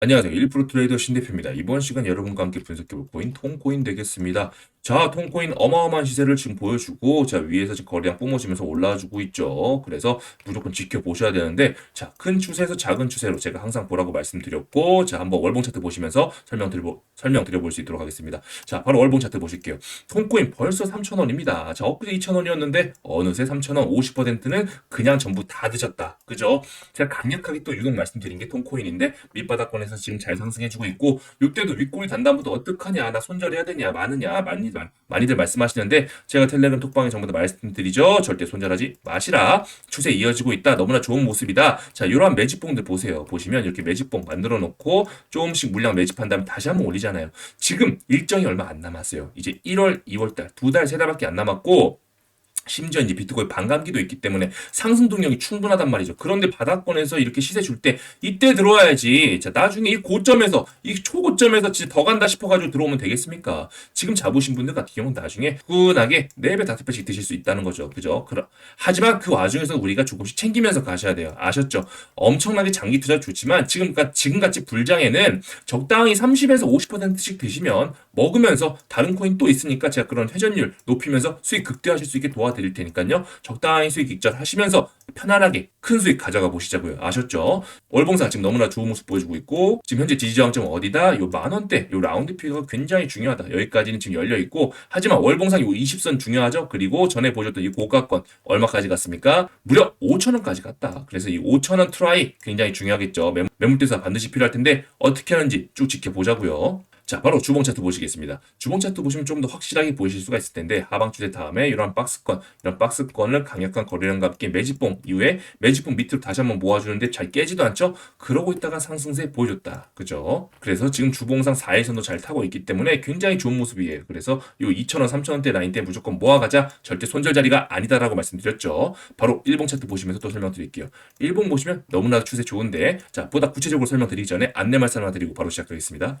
안녕하세요. 1% 트레이더 신대표입니다. 이번 시간 여러분과 함께 분석해볼 코인 통코인 되겠습니다. 자, 통코인 어마어마한 시세를 지금 보여주고 자, 위에서 지금 거래량 뿜어지면서 올라와주고 있죠. 그래서 무조건 지켜보셔야 되는데 자, 큰 추세에서 작은 추세로 제가 항상 보라고 말씀드렸고 자, 한번 월봉 차트 보시면서 설명드려 설명드려볼 수 있도록 하겠습니다. 자, 바로 월봉 차트 보실게요. 통코인 벌써 3,000원입니다. 자, 엊그제 2,000원이었는데 어느새 3,000원 50%는 그냥 전부 다 드셨다. 그죠? 제가 강력하게 또 유독 말씀드린 게 통코인인데 밑바닥권에서 지금 잘 상승해주고 있고 이때도 윗골이 단단부터 어떡하냐 나 손절해야 되냐 많으냐 많이, 많이들 말씀하시는데 제가 텔레그램 톡방에 전부 다 말씀드리죠. 절대 손절하지 마시라. 추세 이어지고 있다. 너무나 좋은 모습이다. 자 이러한 매집봉들 보세요. 보시면 이렇게 매집봉 만들어 놓고 조금씩 물량 매집한 다음에 다시 한번 올리잖아요. 지금 일정이 얼마 안 남았어요. 이제 1월 2월 달 두 달 세 달밖에 안 남았고 심지어 이제 비트코인 반감기도 있기 때문에 상승 동력이 충분하단 말이죠. 그런데 바닥권에서 이렇게 시세 줄 때 이때 들어와야지. 자, 나중에 이 고점에서 이 초고점에서 진짜 더 간다 싶어 가지고 들어오면 되겠습니까? 지금 잡으신 분들 같은 경우는 나중에 꾸준하게 4배, 5배씩 드실 수 있다는 거죠. 그죠? 그러, 하지만 그 와중에서 우리가 조금씩 챙기면서 가셔야 돼요. 아셨죠? 엄청나게 장기 투자 좋지만 지금, 지금같이 불장에는 적당히 30에서 50%씩 드시면 먹으면서 다른 코인 또 있으니까 제가 그런 회전율 높이면서 수익 극대화하실 수 있게 도와드릴 테니까요. 적당히 수익 익절하시면서 편안하게 큰 수익 가져가 보시자고요. 아셨죠? 월봉사 지금 너무나 좋은 모습 보여주고 있고 지금 현재 지지 저항점 어디다? 요 만원대 요 라운드 피가 굉장히 중요하다. 여기까지는 지금 열려 있고 하지만 월봉상 요 20선 중요하죠. 그리고 전에 보셨던 이 고가권 얼마까지 갔습니까? 무려 5천원까지 갔다. 그래서 이 5천원 트라이 굉장히 중요하겠죠. 매물대사 반드시 필요할 텐데 어떻게 하는지 쭉 지켜보자고요. 자, 바로 주봉 차트 보시겠습니다. 주봉 차트 보시면 좀 더 확실하게 보이실 수가 있을 텐데 하방 추세 다음에 이런 박스권, 이런 박스권을 강력한 거래량과 함께 매집봉 이후에 매집봉 밑으로 다시 한번 모아주는데 잘 깨지도 않죠? 그러고 있다가 상승세 보여줬다. 그죠? 그래서 지금 주봉상 4일선도 잘 타고 있기 때문에 굉장히 좋은 모습이에요. 그래서 이 2,000원, 3,000원대 라인 때 무조건 모아가자 절대 손절 자리가 아니다라고 말씀드렸죠. 바로 1봉 차트 보시면서 또 설명드릴게요. 1봉 보시면 너무나 추세 좋은데 자, 보다 구체적으로 설명드리기 전에 안내 말씀 하나 드리고 바로 시작하겠습니다.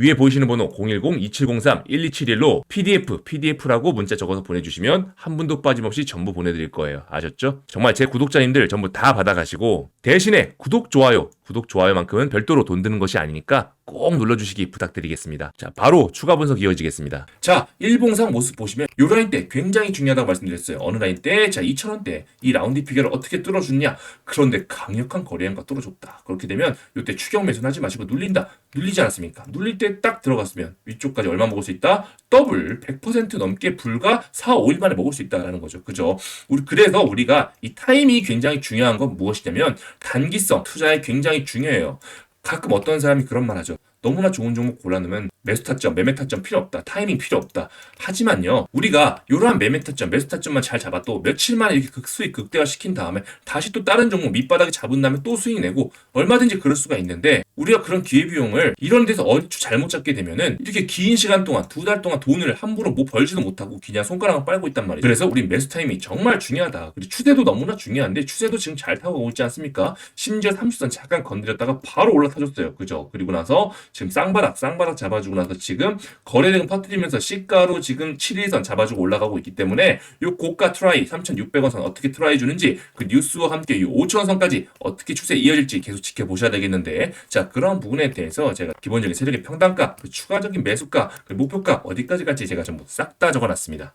위에 보이시는 번호 010-2703-1271로 PDF, PDF라고 문자 적어서 보내주시면 한 분도 빠짐없이 전부 보내드릴 거예요. 아셨죠? 정말 제 구독자님들 전부 다 받아가시고 대신에 구독, 좋아요, 구독, 좋아요만큼은 별도로 돈 드는 것이 아니니까 꼭 눌러주시기 부탁드리겠습니다. 자, 바로 추가 분석 이어지겠습니다. 자, 일봉상 모습 보시면 요 라인 때 굉장히 중요하다고 말씀드렸어요. 어느 라인 때? 자, 2,000원대. 이 라운드 피겨를 어떻게 뚫어주냐? 그런데 강력한 거래량과 뚫어줬다. 그렇게 되면 요때 추격 매수는 하지 마시고 눌린다. 눌리지 않았습니까? 눌릴 때 딱 들어갔으면 위쪽까지 얼마 먹을 수 있다? 더블 100% 넘게 불과 4, 5일 만에 먹을 수 있다라는 거죠. 그죠? 우리 그래서 우리가 이 타이밍이 굉장히 중요한 건 무엇이냐면 단기성 투자에 굉장히 중요해요. 가끔 어떤 사람이 그런 말 하죠. 너무나 좋은 종목 골라놓으면 매수 타점, 매매 타점 필요 없다. 타이밍 필요 없다. 하지만요, 우리가 이러한 매매 타점, 매수 타점만 잘 잡아도 며칠 만에 이렇게 극 수익 극대화 시킨 다음에 다시 또 다른 종목 밑바닥에 잡은 다음에 또 수익 내고 얼마든지 그럴 수가 있는데 우리가 그런 기회비용을 이런 데서 얼추 잘못 잡게 되면은 이렇게 긴 시간 동안 두 달 동안 돈을 함부로 뭐 벌지도 못하고 그냥 손가락을 빨고 있단 말이죠. 그래서 우리 매수 타이밍이 정말 중요하다. 그리고 추세도 너무나 중요한데 추세도 지금 잘 타고 오고 있지 않습니까? 심지어 30선 잠깐 건드렸다가 바로 올라타줬어요. 그죠? 그리고 나서 지금 쌍바닥, 쌍바닥 잡아주고 나서 지금 거래대금 퍼뜨리면서 시가로 지금 7일선 잡아주고 올라가고 있기 때문에 요 고가 트라이 3,600원 선 어떻게 트라이 주는지 그 뉴스와 함께 요 5,000원 선까지 어떻게 추세 이어질지 계속 지켜보셔야 되겠는데 자 그런 부분에 대해서 제가 기본적인 세력의 평단가, 그 추가적인 매수가, 그 목표가 어디까지 갈지 제가 전부 싹 다 적어놨습니다.